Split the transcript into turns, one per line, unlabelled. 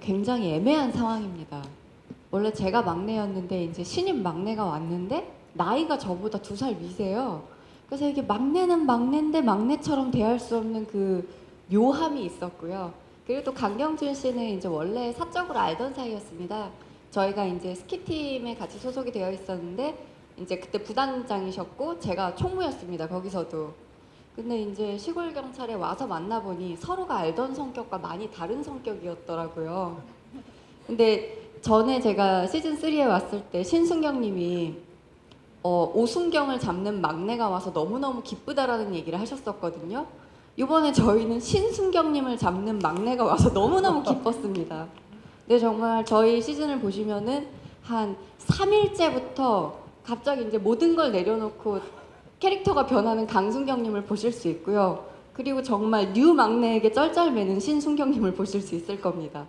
굉장히 애매한 상황입니다. 원래 제가 막내였는데 이제 신입 막내가 왔는데 나이가 저보다 두 살 위세요. 그래서 이게 막내는 막내인데 막내처럼 대할 수 없는 그 묘함이 있었고요. 그리고 또 강경준 씨는 이제 원래 사적으로 알던 사이였습니다. 저희가 이제 스키팀에 같이 소속이 되어 있었는데 이제 그때 부단장이셨고 제가 총무였습니다. 거기서도. 근데 이제 시골 경찰에 와서 만나보니 서로가 알던 성격과 많이 다른 성격이었더라고요. 근데 전에 제가 시즌 3에 왔을 때 신순경님이 어, 오순경을 잡는 막내가 와서 너무너무 기쁘다라는 얘기를 하셨었거든요. 이번에 저희는 신순경님을 잡는 막내가 와서 너무너무 기뻤습니다. 근데 정말 저희 시즌을 보시면은 한 3일째부터 갑자기 이제 모든 걸 내려놓고 캐릭터가 변하는 강순경님을 보실 수 있고요. 그리고 정말 뉴 막내에게 쩔쩔매는 신순경님을 보실 수 있을 겁니다.